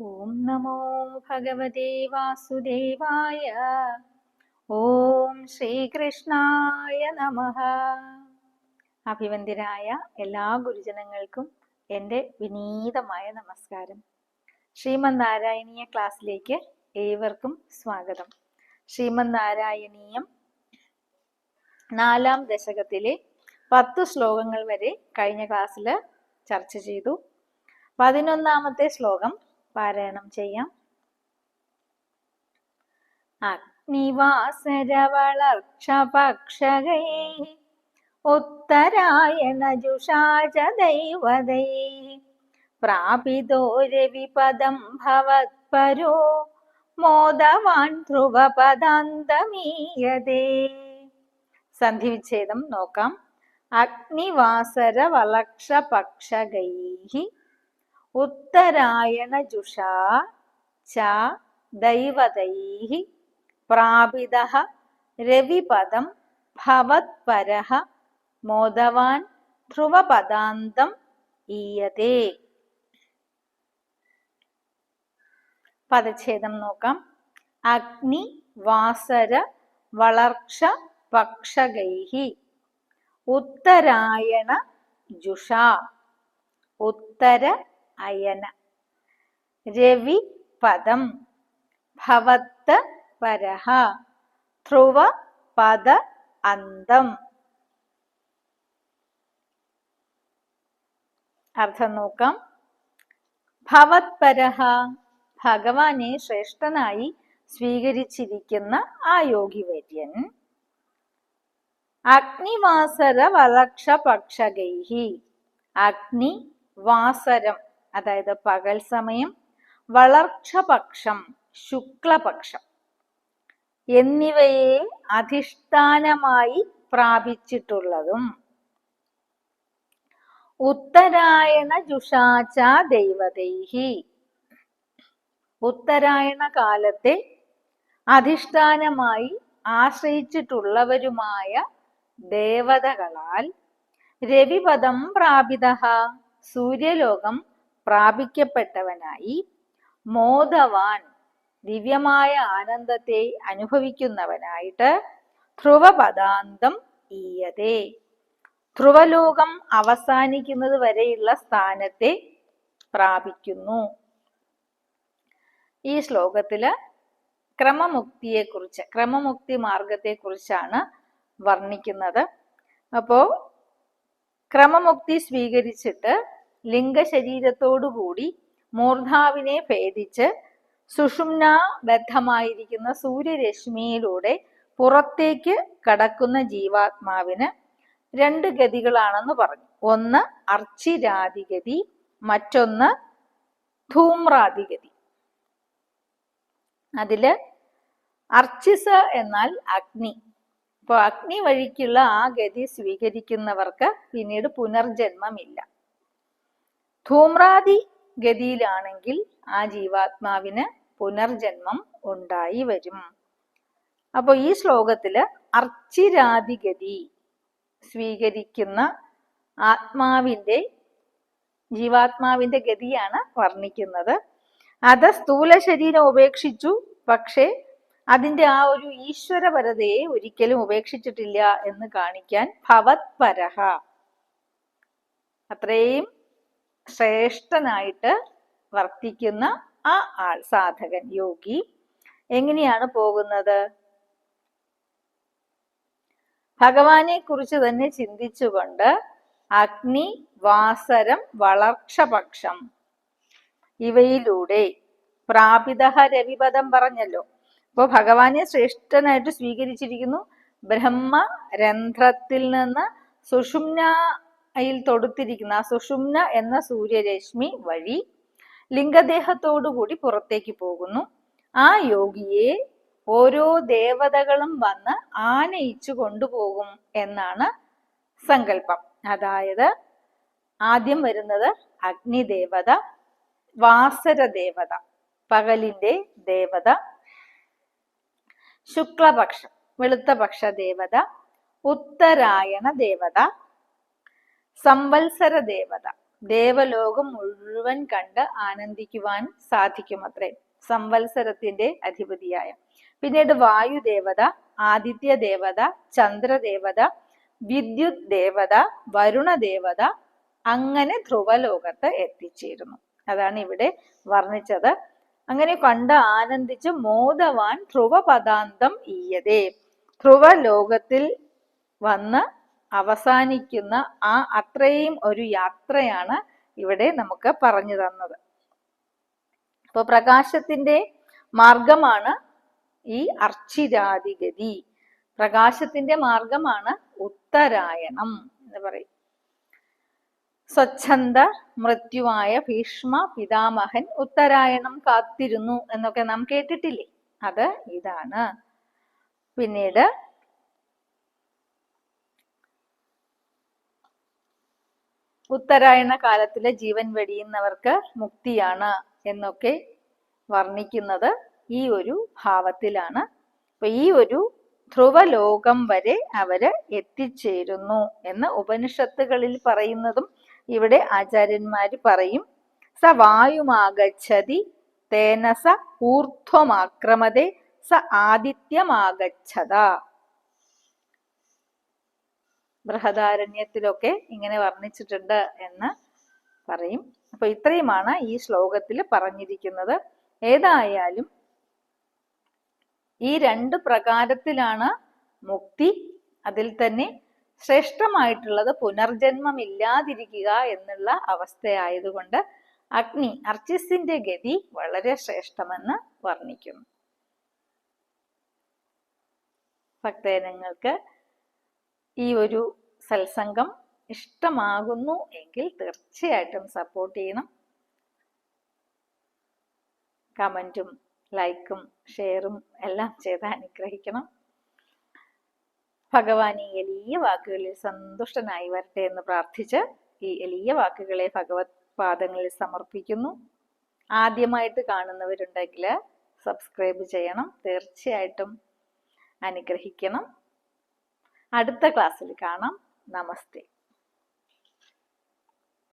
ഓം നമോ ഭഗവതേ വാസുദേവായ ഓം ശ്രീകൃഷ്ണായ നമ അഭിവന്ദരായ എല്ലാ ഗുരുജനങ്ങൾക്കും എന്റെ വിനീതമായ നമസ്കാരം. ശ്രീമന്നാരായണീയ ക്ലാസ്സിലേക്ക് ഏവർക്കും സ്വാഗതം. ശ്രീമന്നാരായണീയം നാലാം ദശകത്തിലെ പത്ത് ശ്ലോകങ്ങൾ വരെ കഴിഞ്ഞ ക്ലാസ്സിൽ ചർച്ച ചെയ്തു. പതിനൊന്നാമത്തെ ശ്ലോകം പാരായണം ചെയ്യാം. അഗ്നിവാസരവളർക്ഷപക്ഷകൈ ഉത്തരായണ ജുഷാച ദൈവതൈ പ്രാപിതോ രവിപദം ഭവത്പരോ മോദവാൻ ധ്രുവപദാന്തമീയതേ. സന്ധിവിച്ഛേദം നോക്കാം. അഗ്നിവാസര വളക്ഷപക്ഷകൈ ഉത്തരായണജുഷാ ച ദൈവതൈ പ്രാപിത രവിപദം ഭവത്പര മോദവാൻ ധ്രുവപദാന്തം ഈയതേ. പദച്ഛേദം നോക്കാം. അഗ്നി വാസര വളർച്ച പക്ഷകൈഹി ഉത്തരായണ ജുഷ. ഉത്തര അയന. രവി പദം. ഭവത്ത് പരഹ ധ്രുവ പദ അന്തം. അർത്ഥം നോക്കാം. ഭവത്പരഹ ഭഗവാനെ ശ്രേഷ്ഠനായി സ്വീകരിച്ചിരിക്കുന്ന ആ യോഗിവര്യൻ. അഗ്നിവാസര. വളക്ഷ പക്ഷകൈഹി അഗ്നി വാസരം അതായത് പകൽ സമയം വളർച്ചപക്ഷം ശുക്ലപക്ഷം എന്നിവയെ അധിഷ്ഠാനമായി പ്രാപിച്ചിട്ടുള്ളതും. ഉത്തരായണ ജുഷാച ദൈവതൈഹി. ഉത്തരായണ കാലത്തെ അധിഷ്ഠാനമായി ആശ്രയിച്ചിട്ടുള്ളവരുമായ ദേവതകളാൽ രവിപദം പ്രാപിത. സൂര്യലോകം പ്രാപിക്കപ്പെട്ടവനായി മോദവാൻ ദിവ്യമായ ആനന്ദത്തെ അനുഭവിക്കുന്നവനായിട്ട് ധ്രുവപദാന്തം ഈയതേ. ധ്രുവലോകം അവസാനിക്കുന്നത് വരെയുള്ള സ്ഥാനത്തെ പ്രാപിക്കുന്നു. ഈ ശ്ലോകത്തിൽ ക്രമമുക്തിയെക്കുറിച്ച് ക്രമമുക്തി മാർഗത്തെക്കുറിച്ചാണ് വർണിക്കുന്നത്. അപ്പോ ക്രമമുക്തി സ്വീകരിച്ചിട്ട് ലിംഗശരീരത്തോടുകൂടി മൂർധാവിനെ ഭേദിച്ച് സുഷുമ്നാബദ്ധമായിരിക്കുന്ന സൂര്യരശ്മിയിലൂടെ പുറത്തേക്ക് കടക്കുന്ന ജീവാത്മാവിന് രണ്ട് ഗതികളാണെന്ന് പറഞ്ഞു. ഒന്ന് അർച്ചിരാതിഗതി മറ്റൊന്ന് ധൂമ്രാതിഗതി അതിൽ അർച്ചിസ് എന്നാൽ അഗ്നി. ഇപ്പൊ അഗ്നി വഴിക്കുള്ള ആ ഗതി സ്വീകരിക്കുന്നവർക്ക് പിന്നീട് പുനർജന്മമില്ല. ധൂമ്രാദി ഗതിയിലാണെങ്കിൽ ആ ജീവാത്മാവിന് പുനർജന്മം ഉണ്ടായി വരും. അപ്പോൾ ഈ ശ്ലോകത്തിൽ അർച്ചിരാതിഗതി സ്വീകരിക്കുന്ന ആത്മാവിന്റെ ജീവാത്മാവിന്റെ ഗതിയാണ് വർണിക്കുന്നത്. അത് സ്ഥൂല ശരീരം ഉപേക്ഷിച്ചു പക്ഷേ അതിന്റെ ആ ഒരു ഈശ്വരപരതയെ ഒരിക്കലും ഉപേക്ഷിച്ചിട്ടില്ല എന്ന് കാണിക്കാൻ ഭവത്പരഹ അത്രയും ശ്രേഷ്ഠനായിട്ട് വർത്തിക്കുന്ന ആ ആൾ സാധകൻ യോഗി എങ്ങനെയാണ് പോകുന്നത്? ഭഗവാനെ കുറിച്ച് തന്നെ ചിന്തിച്ചുകൊണ്ട് അഗ്നി വാസരം വളർക്ഷപക്ഷം ഇവയിലൂടെ പ്രാപിത രവിപദം പറഞ്ഞല്ലോ. അപ്പോൾ ഭഗവാനെ ശ്രേഷ്ഠനായിട്ട് സ്വീകരിച്ചിരിക്കുന്നു. ബ്രഹ്മ രന്ധ്രത്തിൽ നിന്ന് സുഷുമ്നയിൽ തൊടുത്തിരിക്കുന്ന സുഷുമ്ന എന്ന സൂര്യരശ്മി വഴി ലിംഗദേഹത്തോടുകൂടി പുറത്തേക്ക് പോകുന്നു. ആ യോഗിയെ ഓരോ ദേവതകളും വന്ന് ആനയിച്ചു കൊണ്ടുപോകും എന്നാണ് സങ്കല്പം. അതായത് ആദ്യം വരുന്നത് അഗ്നിദേവത വാസര ദേവത പകലിന്റെ ദേവത ശുക്ലപക്ഷം വെളുത്തപക്ഷ ദേവത ഉത്തരായണ ദേവത സംവത്സര ദേവത ദേവലോകം മുഴുവൻ കണ്ട് ആനന്ദിക്കുവാൻ സാധിക്കുമത്രേ. സംവത്സരത്തിന്റെ അധിപതിയായ. പിന്നീട് വായുദേവത ആദിത്യ ദേവത ചന്ദ്രദേവത വിദ്യുത് ദേവത വരുണദേവത അങ്ങനെ ധ്രുവലോകത്ത് എത്തിച്ചേരുന്നു. അതാണ് ഇവിടെ വർണിച്ചത്. അങ്ങനെ കണ്ട് ആനന്ദിച്ച് മോദവാൻ ധ്രുവപദാന്തം ഈയതേ. ധ്രുവലോകത്തിൽ വന്ന് അവസാനിക്കുന്ന ആ അത്രയും ഒരു യാത്രയാണ് ഇവിടെ നമുക്ക് പറഞ്ഞു തന്നത്. അപ്പൊ പ്രകാശത്തിന്റെ മാർഗമാണ് ഈ അർച്ചിരാതിഗതി പ്രകാശത്തിന്റെ മാർഗമാണ് ഉത്തരായണം എന്ന് പറയും. സ്വച്ഛന്ത മൃത്യുവായ ഭീഷ്മ പിതാമഹൻ ഉത്തരായണം കാത്തിരുന്നു എന്നൊക്കെ നാം കേട്ടിട്ടില്ലേ? അത് ഇതാണ്. പിന്നീട് ഉത്തരായണ കാലത്തിലെ ജീവൻ വെടിയുന്നവർക്ക് മുക്തിയാണ് എന്നൊക്കെ വർണിക്കുന്നത് ഈ ഒരു ഭാവത്തിലാണ്. അപ്പൊ ഈ ഒരു ധ്രുവലോകം വരെ അവർ എത്തിച്ചേരുന്നു എന്ന് ഉപനിഷത്തുകളിൽ പറയുന്നതും ഇവിടെ ആചാര്യന്മാര് പറയും. സ വായുമാഗച്ഛതി തേനസ ഊർധ്വമാക്രമതെ സ ആദിത്യമാഗച്ഛത. ബൃഹദാരണ്യത്തിലൊക്കെ ഇങ്ങനെ വർണിച്ചിട്ടുണ്ട് എന്ന് പറയും. അപ്പൊ ഇത്രയുമാണ് ഈ ശ്ലോകത്തിൽ പറഞ്ഞിരിക്കുന്നത്. ഏതായാലും ഈ രണ്ട് പ്രകാരത്തിലാണ് മുക്തി. അതിൽ തന്നെ ശ്രേഷ്ഠമായിട്ടുള്ളത് പുനർജന്മമില്ലാതിരിക്കുക എന്നുള്ള അവസ്ഥയായതുകൊണ്ട് അഗ്നി അർച്ചിസിന്റെ ഗതി വളരെ ശ്രേഷ്ഠമെന്ന് വർണിക്കുന്നു. ഭക്തജനങ്ങൾക്ക് ഈ ഒരു സത്സംഗം ഇഷ്ടമാകുന്നു എങ്കിൽ തീർച്ചയായിട്ടും സപ്പോർട്ട് ചെയ്യണം. കമന്റും ലൈക്കും ഷെയറും എല്ലാം ചെയ്ത് അനുഗ്രഹിക്കണം. ഭഗവാൻ ഈ എളിയ വാക്കുകളിൽ സന്തുഷ്ടനായി വരട്ടെ എന്ന് പ്രാർത്ഥിച്ച് ഈ എലിയ വാക്കുകളെ ഭഗവത് പാദങ്ങളിൽ സമർപ്പിക്കുന്നു. ആദ്യമായിട്ട് കാണുന്നവരുണ്ടെങ്കിൽ സബ്സ്ക്രൈബ് ചെയ്യണം. തീർച്ചയായിട്ടും അനുഗ്രഹിക്കണം. അടുത്ത ക്ലാസ്സിൽ കാണാം. നമസ്തേ.